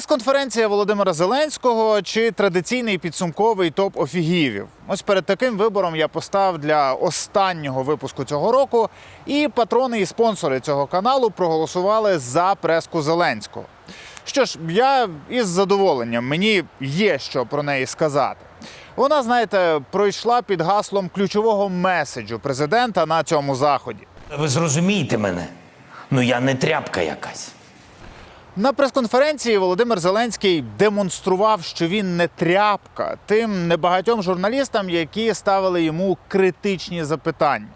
Прес-конференція Володимира Зеленського чи традиційний підсумковий топ офігівів. Ось перед таким вибором я постав для останнього випуску цього року, і патрони і спонсори цього каналу проголосували за преску Зеленського. Що ж, я із задоволенням мені є що про неї сказати. Вона, знаєте, пройшла під гаслом ключового меседжу президента на цьому заході. Ви зрозумієте мене? Ну я не тряпка якась. На прес-конференції Володимир Зеленський демонстрував, що він не тряпка тим небагатьом журналістам, які ставили йому критичні запитання.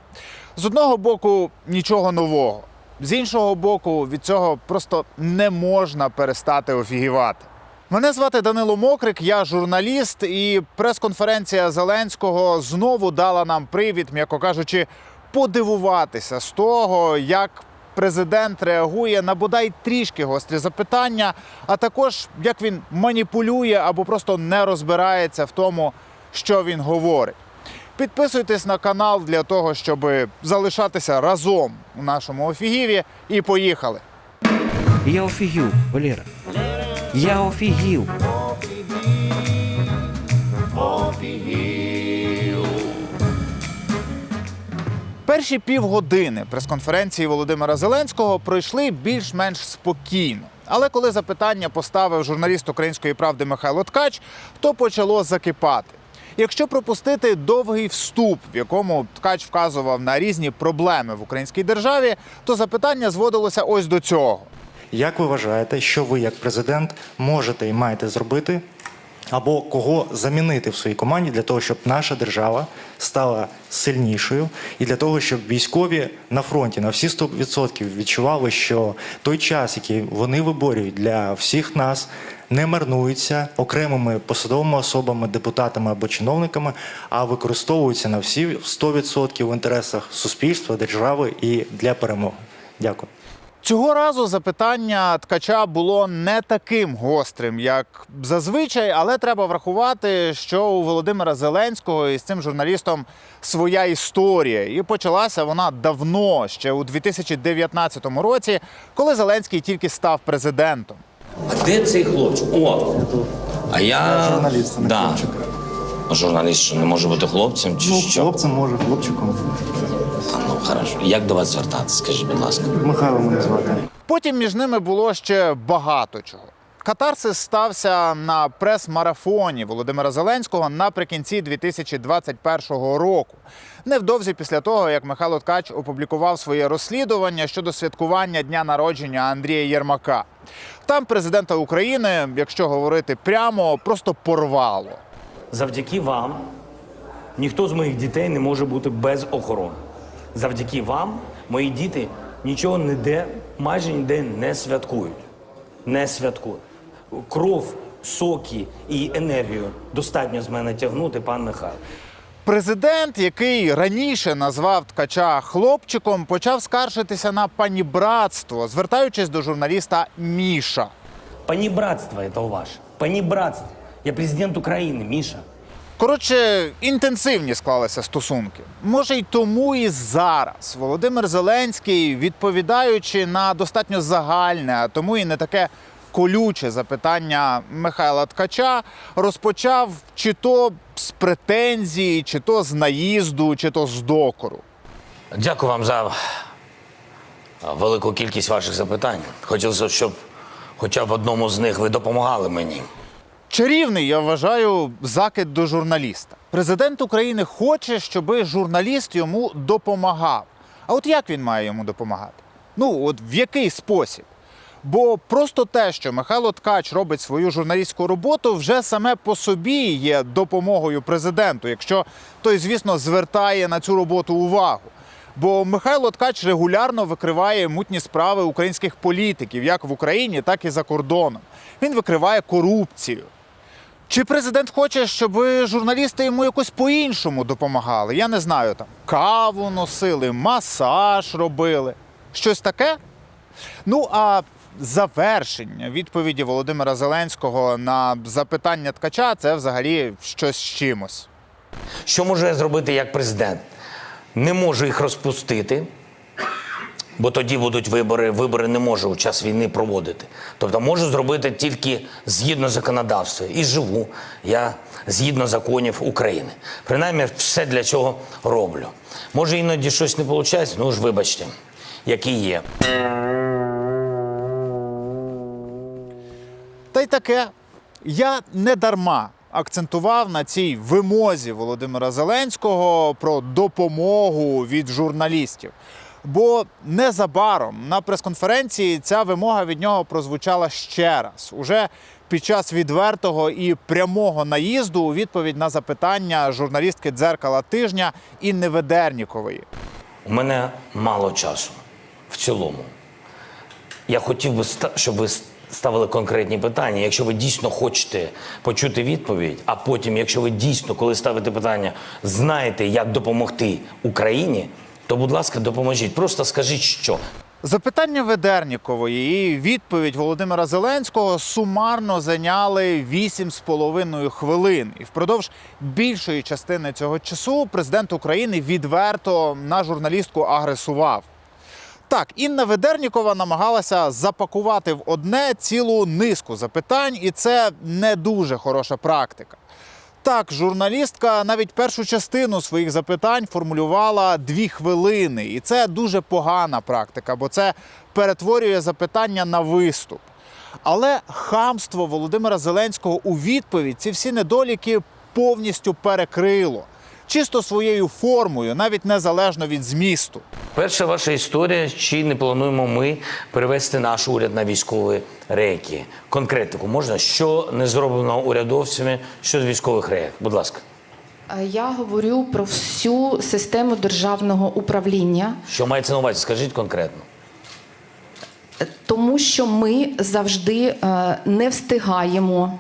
З одного боку, нічого нового, з іншого боку, від цього просто не можна перестати офігівати. Мене звати Данило Мокрик, я журналіст, і прес-конференція Зеленського знову дала нам привід, м'яко кажучи, подивуватися з того, як президент реагує на бодай трішки гострі запитання, а також як він маніпулює або просто не розбирається в тому, що він говорить. Підписуйтесь на канал для того, щоб залишатися разом у нашому офігіві. І поїхали. Я офігів, Валера. Я офігів. Перші півгодини прес-конференції Володимира Зеленського пройшли більш-менш спокійно. Але коли запитання поставив журналіст української правди Михайло Ткач, то почало закипати. Якщо пропустити довгий вступ, в якому Ткач вказував на різні проблеми в українській державі, то запитання зводилося ось до цього. Як ви вважаєте, що ви як президент можете і маєте зробити, або кого замінити в своїй команді для того, щоб наша держава стала сильнішою, і для того, щоб військові на фронті на всі 100% відчували, що той час, який вони виборюють для всіх нас, не марнується окремими посадовими особами, депутатами або чиновниками, а використовується на всі 100% в інтересах суспільства, держави і для перемоги. Дякую. Цього разу запитання ткача було не таким гострим, як зазвичай, але треба врахувати, що у Володимира Зеленського із цим журналістом своя історія. І почалася вона давно, ще у 2019 році, коли Зеленський тільки став президентом. А де цей хлопчик? О! А я. Журналіст, да. Журналіст що не може бути хлопцем чи Ну, що? хлопцем може, хлопчиком. А, ну хорошо. Як до вас звертатися, скажіть, будь ласка. Михайло мене звати. Потім між ними було ще багато чого. Катарсис стався на прес-марафоні Володимира Зеленського наприкінці 2021 року. Невдовзі після того, як Михайло Ткач опублікував своє розслідування щодо святкування дня народження Андрія Єрмака. Там президента України, якщо говорити прямо, просто порвало. Завдяки вам ніхто з моїх дітей не може бути без охорони. Завдяки вам мої діти нічого ніде, майже ніде не святкують. Не святкують. Кров, соки і енергію достатньо з мене тягнути, пан Михайло. Президент, який раніше назвав ткача хлопчиком, почав скаржитися на панібратство, звертаючись до журналіста Міша. Панібратство це ваше. Панібратство. Я президент України, Міша. Коротше, інтенсивні склалися стосунки. Може, й тому і зараз Володимир Зеленський, відповідаючи на достатньо загальне, а тому і не таке колюче запитання Михайла Ткача, розпочав чи то з претензії, чи то з наїзду, чи то з докору. Дякую вам за велику кількість ваших запитань. Хотілося, щоб хоча б одному з них ви допомагали мені. Чарівний, я вважаю, закид до журналіста. Президент України хоче, щоб журналіст йому допомагав. А от як він має йому допомагати? Ну, от в який спосіб? Бо просто те, що Михайло Ткач робить свою журналістську роботу, вже саме по собі є допомогою президенту, якщо той, звісно, звертає на цю роботу увагу. Бо Михайло Ткач регулярно викриває мутні справи українських політиків, як в Україні, так і за кордоном. Він викриває корупцію. Чи президент хоче, щоб журналісти йому якось по-іншому допомагали? Я не знаю, там каву носили, масаж робили. Щось таке? Ну а завершення відповіді Володимира Зеленського на запитання ткача це взагалі щось з чимось. Що можу я зробити як президент? Не можу їх розпустити. Бо тоді будуть вибори. Вибори не можу у час війни проводити. Тобто можу зробити тільки згідно законодавства. І живу я згідно законів України. Принаймні, все для цього роблю. Може, іноді щось не виходить, ну ж вибачте, який є. Та й таке, я не дарма акцентував на цій вимозі Володимира Зеленського про допомогу від журналістів. Бо незабаром на прес-конференції ця вимога від нього прозвучала ще раз, уже під час відвертого і прямого наїзду у відповідь на запитання журналістки дзеркала тижня Інни Ведернікової. У мене мало часу в цілому. Я хотів би, щоб ви ставили конкретні питання. Якщо ви дійсно хочете почути відповідь, а потім, якщо ви дійсно, коли ставите питання, знаєте, як допомогти Україні, то, будь ласка, допоможіть. Просто скажіть, що. Запитання Ведернікової і відповідь Володимира Зеленського сумарно зайняли 8,5 хвилин. І впродовж більшої частини цього часу президент України відверто на журналістку агресував. Так, Інна Ведернікова намагалася запакувати в одне цілу низку запитань, і це не дуже хороша практика. Так, журналістка навіть першу частину своїх запитань формулювала дві хвилини, і це дуже погана практика, бо це перетворює запитання на виступ. Але хамство Володимира Зеленського у відповідь ці всі недоліки повністю перекрило. Чисто своєю формою, навіть незалежно від змісту. Перша ваша історія, чи не плануємо ми перевести наш уряд на військові рейки? Конкретику можна? Що не зроблено урядовцями щодо військових рейок? Будь ласка. Е, Я говорю про всю систему державного управління, Що мається на увазі? Скажіть конкретно. е, тому що ми завжди е, не встигаємо.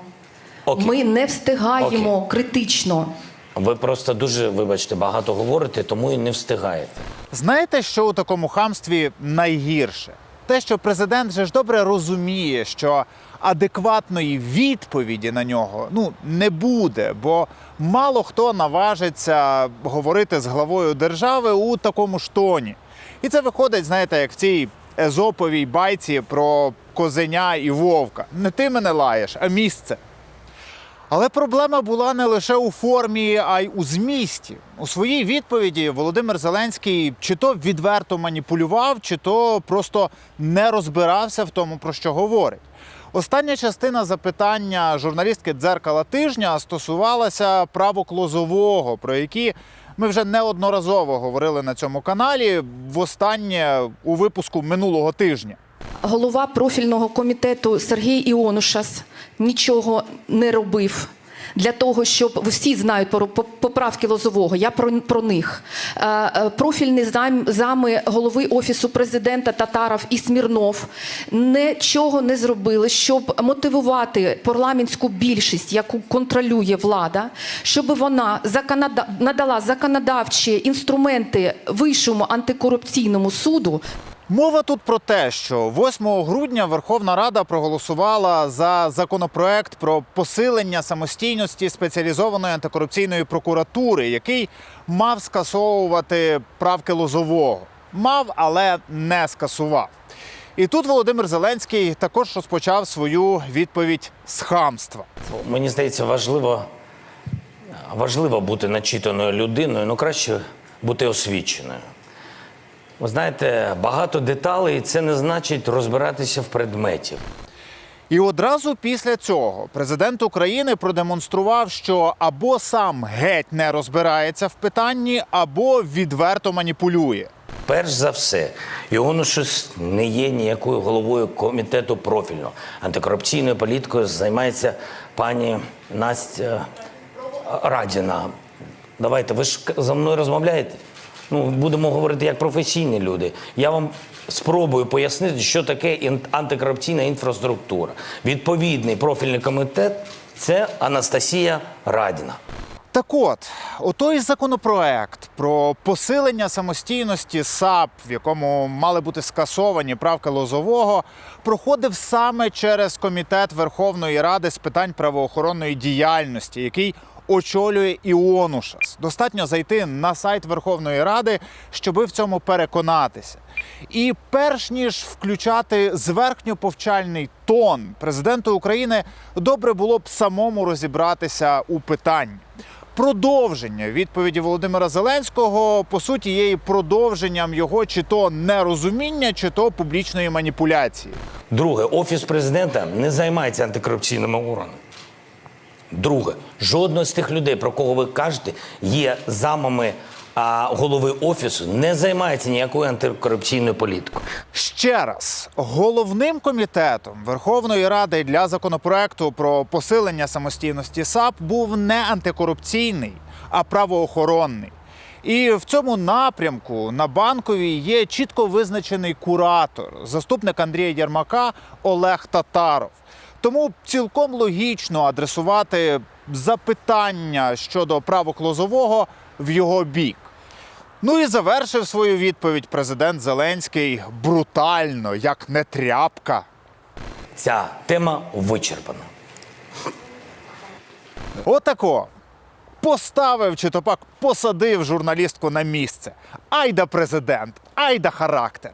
Окей. Ми не встигаємо критично. Ви просто дуже, вибачте, багато говорите, тому і не встигаєте. Знаєте, що у такому хамстві найгірше? Те, що президент же ж добре розуміє, що адекватної відповіді на нього ну не буде, бо мало хто наважиться говорити з главою держави у такому ж тоні. І це виходить, знаєте, як в цій езоповій байці про козеня і вовка. Не ти мене лаєш, а місце. Але проблема була не лише у формі, а й у змісті. У своїй відповіді Володимир Зеленський чи то відверто маніпулював, чи то просто не розбирався в тому, про що говорить. Остання частина запитання журналістки дзеркала тижня стосувалася правок Лозового, про які ми вже неодноразово говорили на цьому каналі. Востаннє у випуску минулого тижня. Голова профільного комітету Сергій Іонушас нічого не робив. Для того, щоб всі знають про поправки Лозового, я про, про них. Е, е, Профільні зам, зами голови Офісу президента Татаров і Смірнов нічого не зробили, щоб мотивувати парламентську більшість, яку контролює влада, щоб вона законода- надала законодавчі інструменти Вищому антикорупційному суду, Мова тут про те, що 8 грудня Верховна Рада проголосувала за законопроект про посилення самостійності спеціалізованої антикорупційної прокуратури, який мав скасовувати правки Лозового. Мав, але не скасував. І тут Володимир Зеленський також розпочав свою відповідь з хамства. Мені здається, важливо, важливо бути начитаною людиною, ну краще бути освіченою. Ви знаєте, багато деталей і це не значить розбиратися в предметі. І одразу після цього президент України продемонстрував, що або сам геть не розбирається в питанні, або відверто маніпулює. Перш за все, його щось не є ніякою головою комітету профільного. Антикорупційною політикою займається пані Настя Радіна. Давайте, ви ж за мною розмовляєте? Ну, будемо говорити як професійні люди. Я вам спробую пояснити, що таке антикорупційна інфраструктура. Відповідний профільний комітет це Анастасія Радіна. Так от, отой законопроект про посилення самостійності САП, в якому мали бути скасовані правки Лозового, проходив саме через комітет Верховної Ради з питань правоохоронної діяльності, який очолює Іонушас. Достатньо зайти на сайт Верховної Ради, щоби в цьому переконатися. І перш ніж включати зверхньо повчальний тон президенту України, добре було б самому розібратися у питанні. Продовження відповіді Володимира Зеленського по суті є і продовженням його чи то нерозуміння, чи то публічної маніпуляції. Друге, офіс президента не займається антикорупційними органами. Друге, жодного з тих людей, про кого ви кажете, є замами а, голови офісу, не займається ніякою антикорупційною політикою. Ще раз, головним комітетом Верховної Ради для законопроекту про посилення самостійності САП був не антикорупційний, а правоохоронний. І в цьому напрямку на банковій є чітко визначений куратор, заступник Андрія Єрмака Олег Татаров. Тому цілком логічно адресувати запитання щодо правок Лозового в його бік. Ну і завершив свою відповідь президент Зеленський брутально, як не тряпка. Ця тема вичерпана. Отако. Поставив чи то пак посадив журналістку на місце. Айда президент, айда характер.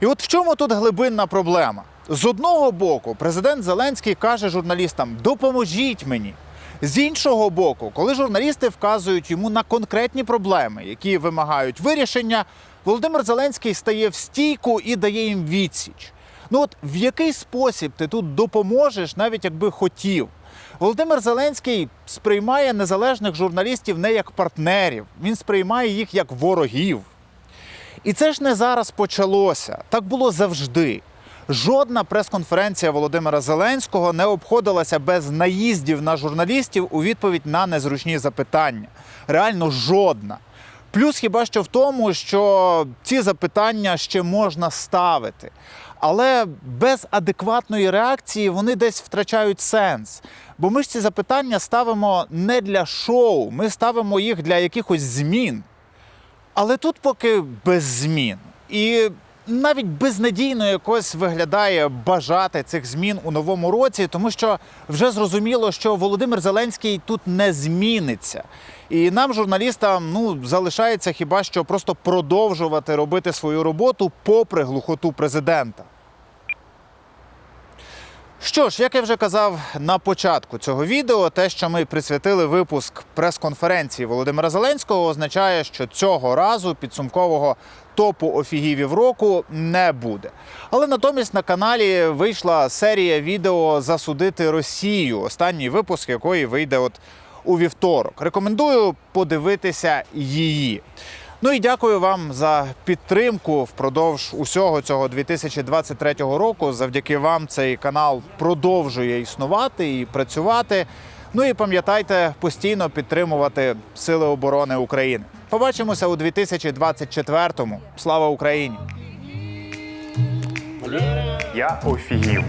І от в чому тут глибинна проблема? З одного боку, президент Зеленський каже журналістам: допоможіть мені. З іншого боку, коли журналісти вказують йому на конкретні проблеми, які вимагають вирішення, Володимир Зеленський стає в стійку і дає їм відсіч. Ну от в який спосіб ти тут допоможеш, навіть якби хотів? Володимир Зеленський сприймає незалежних журналістів не як партнерів, він сприймає їх як ворогів. І це ж не зараз почалося. Так було завжди. Жодна прес-конференція Володимира Зеленського не обходилася без наїздів на журналістів у відповідь на незручні запитання. Реально жодна. Плюс хіба що в тому, що ці запитання ще можна ставити. Але без адекватної реакції вони десь втрачають сенс. Бо ми ж ці запитання ставимо не для шоу, ми ставимо їх для якихось змін. Але тут поки без змін. І навіть безнадійно якось виглядає бажати цих змін у новому році, тому що вже зрозуміло, що Володимир Зеленський тут не зміниться. І нам, журналістам, ну залишається хіба що просто продовжувати робити свою роботу попри глухоту президента. Що ж, як я вже казав на початку цього відео, те, що ми присвятили випуск прес-конференції Володимира Зеленського, означає, що цього разу підсумкового топу офігівів року не буде. Але натомість на каналі вийшла серія відео Засудити Росію, останній випуск якої вийде от у вівторок. Рекомендую подивитися її. Ну і дякую вам за підтримку впродовж усього цього 2023 року. Завдяки вам цей канал продовжує існувати і працювати. Ну і пам'ятайте постійно підтримувати Сили оборони України. Побачимося у 2024-му. Слава Україні! Я офігів.